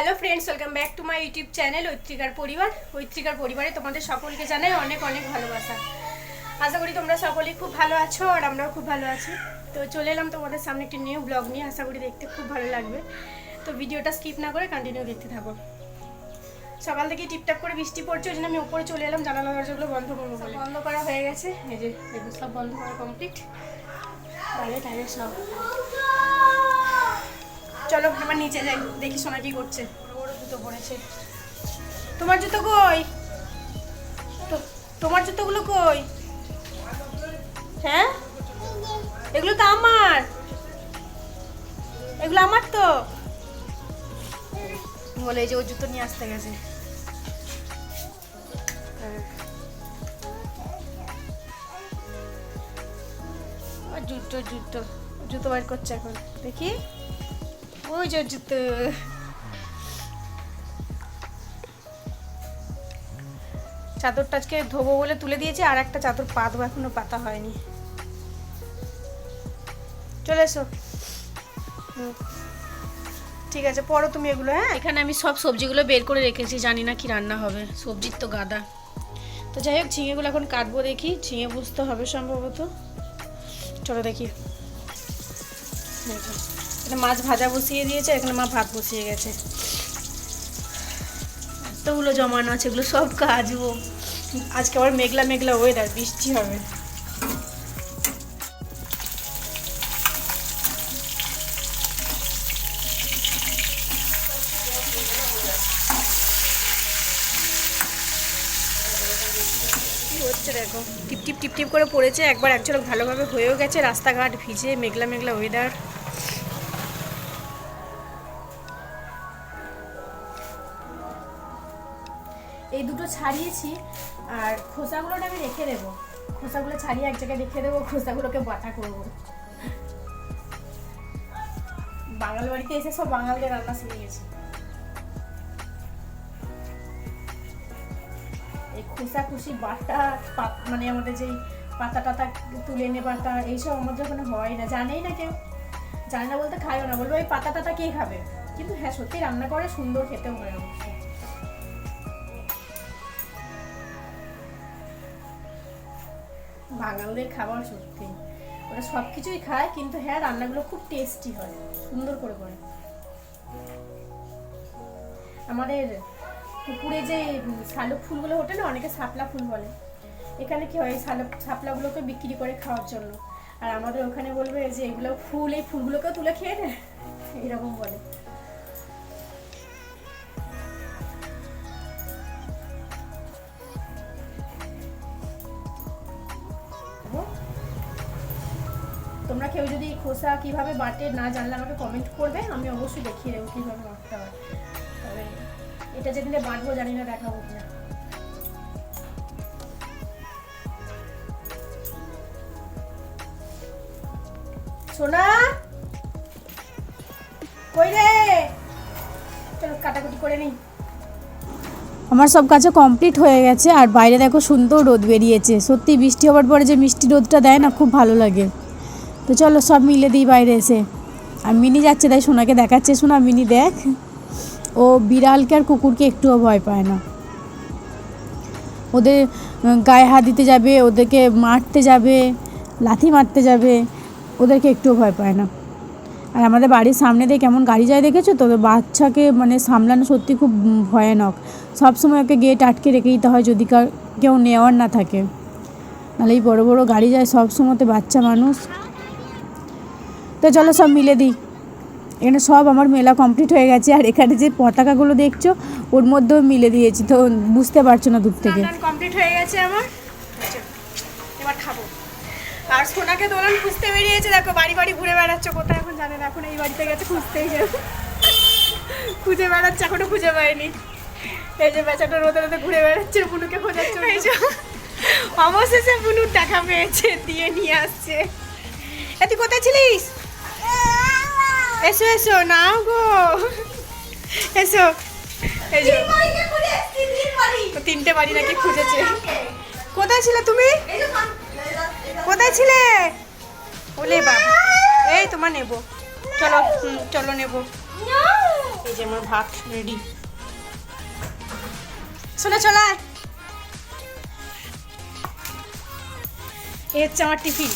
Hello friends welcome back to my YouTube channel ঐত্রিকার পরিবার ঐত্রিকার পরিবারে তোমাদের সকলকে জানাই অনেক অনেক ভালোবাসা। আশা করি তোমরা সকলেই খুব ভালো আছো আর আমরাও খুব ভালো আছি। তো চলে এলাম তোমাদের সামনে একটি নিউ ব্লগ নিয়ে আশা করি দেখতে খুব ভালো লাগবে। তো ভিডিওটা স্কিপ না করে কন্টিনিউ দেখতে থাকো। সকাল থেকে টিপটাপ করে বৃষ্টি পড়ছে ওই জন্য আমি উপরে চলে এলাম জানালা দরজাগুলো বন্ধ করব বলে। বন্ধ করা হয়ে গেছে এই যে সব বন্ধ করা কমপ্লিট বাইরে সব। চলো এবার নিচে যাই, দেখি সোনা কি করছে। বড় জুতো পরেছে। তোমার জুতো কই? তোমার জুতোগুলো কই? হ্যাঁ? এগুলো তো আমার। এগুলো আমার তো। বলে যে ও জুতো নিয়ে আসতে গেছে। জুতো জুতো জুতো বার করছে এখন। দেখি। ওই যে জুতো চাদরটা আজকে ধোবো বলে তুলে দিয়েছি আর একটা চাদর পাতবো এখনও পাতা হয়নি। চলে এসো। ঠিক আছে পড়ো তুমি এগুলো হ্যাঁ? এখানে আমি সব সবজিগুলো বের করে রেখেছি জানি না কি রান্না হবে। সবজির তো গাদা। তো যাই হোক ঝিঙেগুলো এখন কাটবো দেখি ঝিঙে বুঝতে হবে সম্ভবত। চলো দেখি। যে, এখানে মাছ ভাজা বসিয়ে দিয়েছে, এখানে মা ভাত বসিয়ে গেছে। এতগুলো জমানো আছে, এগুলো সব কাজবো আজকে আবার মেঘলা মেঘলা ওয়েদার বৃষ্টি হবে। দেখো? টিপ টিপ টিপ টিপ করে পড়েছে, একবার এক ভালোভাবে হয়েও গেছে, রাস্তাঘাট ভিজে, মেঘলা মেঘলা ওয়েদার ছাড়িয়েছি, আর খোসাগুলোটা আমি রেখে দেবো। খোসাগুলো ছাড়িয়ে এক জায়গায় রেখে দেবো, খোসাগুলোকে বাটা করব। বাঙাল বাড়িতে এসে সব বাঙালদের রান্না শিখে গেছি এই খোসা খুশি বাটা মানে আমাদের যেই পাতা টাতা তুলে এনে বাটা, এইসব আমাদের ওখানে হয় না, জানেই না কেউ। জানে না বলতে খায়ও না, বলব এই পাতা টাতা কে খাবে? কিন্তু হ্যাঁ সত্যি রান্না করে সুন্দর খেতেও হয় অবশ্য বাঙালদের খাবার সত্যি। ওরা সব কিছুই খায়, কিন্তু হ্যাঁ রান্নাগুলো খুব টেস্টি হয়, সুন্দর করে করে। আমাদের পুকুরে যে শালুক ফুলগুলো ওঠে না, অনেকে শাপলা ফুল বলে। এখানে কি হয়, শালুক, শাপলাগুলোকে বিক্রি করে খাওয়ার জন্য। আর আমাদের ওখানে বলবে যে, এগুলো ফুল, এই ফুলগুলোকেও তুলে খেয়ে নেয় এরকম বলে। কেউ যদি খোসা কীভাবে বাটে না জানলে আমাকে কমেন্ট করবে, আমি অবশ্যই দেখিয়ে দেবো কীভাবে বাটতে হয়। তবে এটা যেদিনে বাটবো জানি না দেখাবো কিনা। সোনা আমার সব কাজে কমপ্লিট হয়ে গেছে, আর বাইরে দেখো সুন্দর রোদ বেরিয়েছে। সত্যি বৃষ্টি হওয়ার পরে যে মিষ্টি রোদটা দেয় না, খুব ভালো লাগে। তো চলো সব মিলে দিই বাইরে এসে। আর মিনি যাচ্ছে, তাই সোনাকে দেখাচ্ছে। সোনা, মিনি দেখ। ও বিড়ালকে আর কুকুরকে একটুও ভয় পায় না। ওদের গায়ে হাত দিতে যাবে, ওদেরকে মারতে যাবে, লাথি মারতে যাবে, ওদেরকে একটুও ভয় পায় না। আর আমাদের বাড়ির সামনে দিয়ে কেমন গাড়ি যায় দেখেছ তো? বাচ্চাকে মানে সামলানো সত্যি খুব ভয়ানক। সবসময় ওকে গেট আটকে রেখে দিতে হয় যদি কেউ নেওয়ার না থাকে। নাহলে এই বড়ো বড়ো গাড়ি যায় সব সময়তে বাচ্চা মানুষ। তো চলো সব মিলে দিই। এখানে সব আমার মেলা কমপ্লিট হয়ে গেছে আর এখানে যে পতাকাগুলো দেখছ ওর মধ্যেও মিলে দিয়েছি। তো বুঝতে পারছ না দূর থেকে। কমপ্লিট হয়ে গেছে আমার। আচ্ছা, এবার খাব। আর সোনাকে দোলন খুঁজতে বেরিয়েছে দেখো বাড়ি বাড়ি ঘুরে বেড়াচ্ছে কোথায় এখন জানে না এখন এই বাড়িতে গেছে খুঁজতেই যাবে খুঁজে বেড়াচ্ছে এখনও খুঁজে পায়নি। এই যে বেচাটা রোদে রোদে ঘুরে বেড়াচ্ছে বুনুকে খোঁজাচ্ছে এই যে অবশেষে বুনুর টাকা পেয়েছে দিয়ে নিয়ে আসছে। এ তুই কোথায় ছিলিস? এসো এসো, নাও গো। এসো। তিনটে বাড়ি নাকি খুঁজেছে। কোথায় ছিলে তুমি? কোথায় ছিলে? ওলে বাবা এই, তোমার নেব। চলো চলো নেব। এই যে আমার ভাত রেডি চলে আয়। এই হচ্ছে আমার টিফিন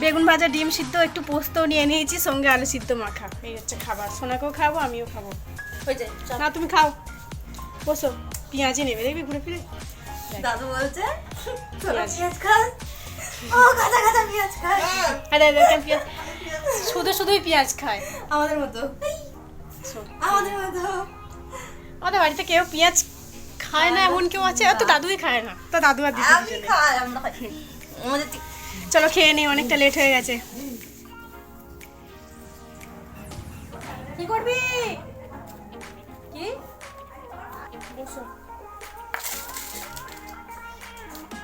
বেগুন ভাজা ডিম সিদ্ধ একটু পোস্তও নিয়ে নিয়েছি সঙ্গে আলু সিদ্ধ মাখা। এই হচ্ছে খাবার। সোনাকেও খাব আমিও খাব। হয়ে যায় না তুমি খাও। বসো। পেঁয়াজি নেবে দেখবি ঘুরে ফিরে? দাদু বলছে তোরা পেঁয়াজ। পেঁয়াজ ও আরে শুধু শুধুই পেঁয়াজ খায়। আমাদের মতো। আমাদের মতো। আমাদের বাড়িতে কেউ পেঁয়াজ খায় না এমন কেউ আছে? আর তো দাদুই খায় না। তো দাদু আর দিদি আমরা খাই। আমাদের ঠিক চলো খেয়ে নিই অনেকটা লেট হয়ে গেছে। কি করবি? কি?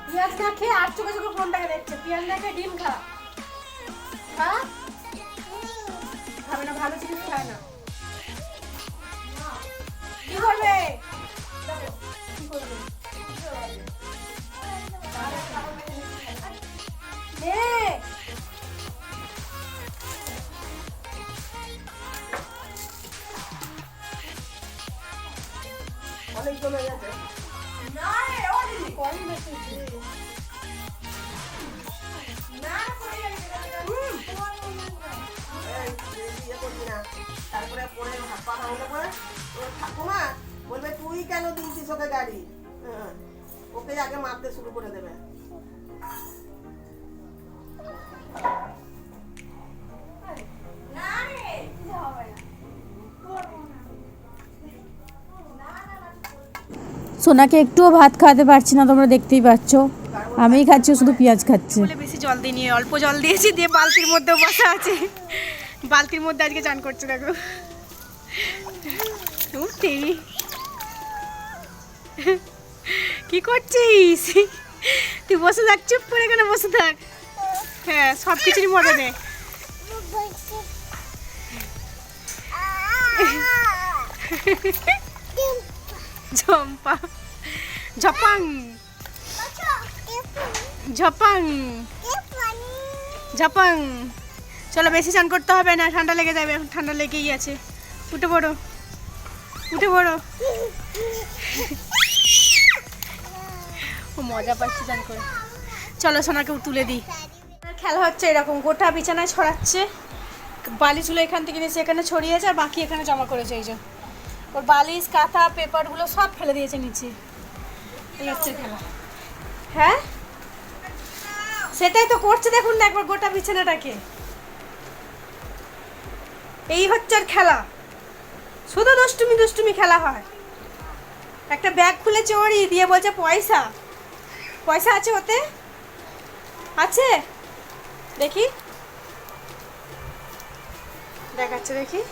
পেঁয়াজ না খেয়ে আর চোখে চোখে ফোনটাকে দেখছে। পেঁয়াজ না খেয়ে ডিম খা। খা। খাবে না, ভালো জিনিস খায় না। কি করবে? কি করবে? অনেক জমে গেছে। তারপরে পরে হাত ভাঙলে পরে ঠাকুমা বলবে তুই কেন দিয়েছিস ওকে গাড়ি? হ্যাঁ, ওকে আগে মারতে শুরু করে দেবে। সোনাকে একটুও ভাত খাওয়াতে পারছি না তোমরা দেখতেই পাচ্ছ। আমি খাচ্ছি শুধু পেঁয়াজ খাচ্ছি। বলে বেশি জল দিইনি অল্প জল দিয়েছি দিয়ে বালতির মধ্যে বসা আছে। বালতির মধ্যে আজকে চান করছে দেখো। কি করছিস? তুই বসে থাক চুপ করে এখানে বসে থাক? হ্যাঁ সব কিছুরই মজা নে। ঝম্পা ঝপাং ঝপাং ঝপাং চলো বেশি চান করতে হবে না, ঠান্ডা লেগে যাবে এখন ঠান্ডা লেগেই আছে। উঠে পড়ো। উঠে পড়ো। ও মজা পাচ্ছি চান করে। চলো সোনাকে তুলে দিই। খেলা হচ্ছে এরকম, গোটা বিছানায় ছড়াচ্ছে। বালিশ চুলো এখান থেকে নিয়েছে এখানে ছড়িয়েছে আর বাকি এখানে জমা করেছে এই যে। ওর বালিশ, কাঁথা পেপারগুলো সব ফেলে দিয়েছে নিচে। খেলা। হ্যাঁ? সেটাই তো করছে দেখুন না একবার গোটা বিছানাটাকে। এই হচ্ছে আর খেলা। শুধু দুষ্টুমি দুষ্টুমি খেলা হয়। একটা ব্যাগ খুলেছে ওরই দিয়ে বলছে পয়সা। পয়সা আছে ওতে? আছে? দেখি। দেখাচ্ছে দেখি।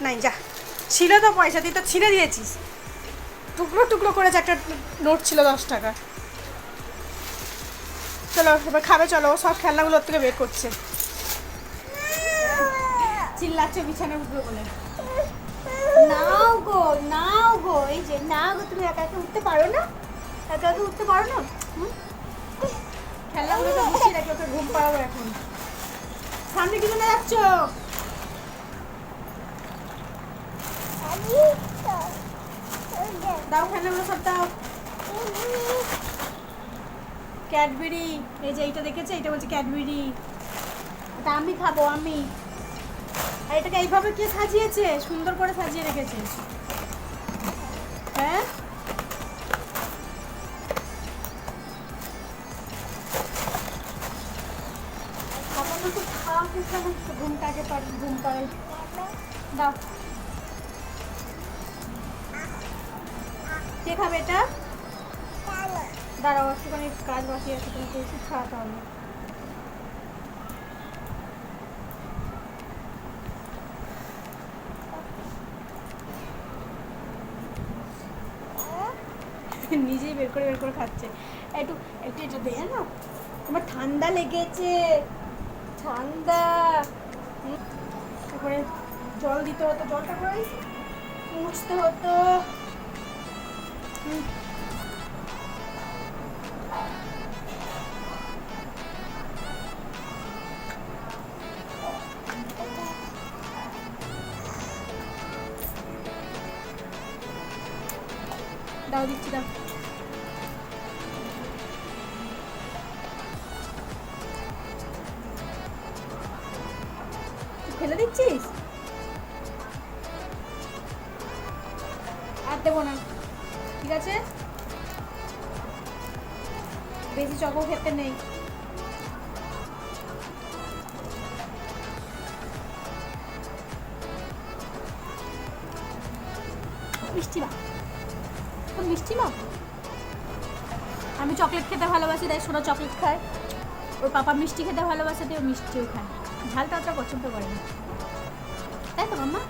নাই, যা। ছিল তো পয়সা, তুই তো ছিঁড়ে দিয়েছিস। টুকরো টুকরো করেছে একটা নোট ছিল দশ টাকা চলো, এবার খাবে, চলো সব খেলনাগুলো ওর থেকে বের করছে। চিল্লাচ্ছে, বিছানায় উঠবে বলে। নাও গো নাও গো, এই যে, নাও গো, তুমি একা একা উঠতে পারো না? একা একা উঠতে পারো না? খেলনাগুলো তো গুছিয়ে রাখি ওকে ঘুম পাড়াবো এখন। সামনে কি জন্য যাচ্ছ? দাও খেলনাগুলো সব, দাও। ক্যাডবেরি এই যে এইটা দেখেছে? এটা বলছে ক্যাডবেরি এটা আমি খাব, আমি। আর এটাকে এইভাবে কে সাজিয়েছে? সুন্দর করে সাজিয়ে রেখেছে। হ্যাঁ? ঘুমটাকে ঘুম পাড়াই দাও। কে খাবে এটা? দাঁড়াও, একটুখানি কাজ বাকি আছে, তোমাকে ওষুধ খাওয়াতে হবে। নিজেই বের করে বের করে খাচ্ছে। একটু একটু এটা দে না? তোমার ঠান্ডা লেগেছে। ঠান্ডা। তারপরে জল দিতে হতো, জলটা করে মুছতে হতো। দাও দিচ্ছি দাও। ফেলে দিচ্ছিস? আর দেবো না। ঠিক আছে? বেশি চকো খেতে নেই। মিষ্টি মিষ্টি আমি চকলেট খেতে ভালোবাসি, তাই সোনা চকলেট খায়। ওর পাপা মিষ্টি খেতে ভালোবাসে, তাই ও মিষ্টিও খায় ঝালটা অতটা পছন্দ করে না। তাই তো মাম্মা?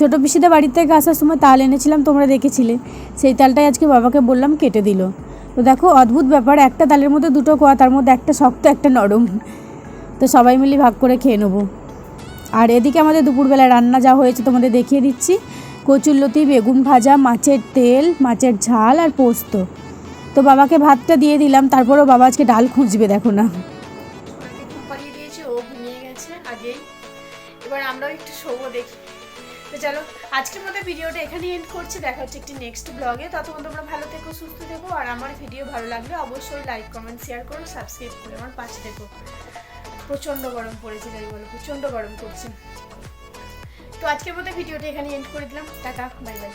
ছোটো পিসিদের বাড়ি থেকে আসার সময় তাল এনেছিলাম, তোমরা দেখেছিলে। সেই তালটাই আজকে বাবাকে বললাম কেটে দিল। তো দেখো, অদ্ভুত ব্যাপার, একটা তালের মধ্যে দুটো কোয়া, তার মধ্যে একটা শক্ত, একটা নরম। তো সবাই মিলে ভাগ করে খেয়ে নেব। আর এদিকে আমাদের দুপুরবেলা রান্না যা হয়েছে তোমাদের দেখিয়ে দিচ্ছি। কচুরলতি, বেগুন ভাজা, মাছের তেল, মাছের ঝাল আর পোস্ত। তো বাবাকে ভাতটা দিয়ে দিলাম, তারপরেও বাবা আজকে ডাল খুঁজবে, দেখো না। একটু শোবো, দেখি। তো চলো, আজকের মতো ভিডিওটা এখানে এন্ড করছি। দেখা হচ্ছে একটি নেক্সট ব্লগে ততক্ষণ তোমরা ভালো থেকো, সুস্থ থেকো। আর আমার ভিডিও ভালো লাগলে অবশ্যই লাইক কমেন্ট শেয়ার করো সাবস্ক্রাইব করে আমার পাশে থেকো। প্রচণ্ড গরম পড়েছে তাই বলো, প্রচণ্ড গরম করছে তো আজকের মতো ভিডিওটা এখানে এন্ড করে দিলাম। Tata bye bye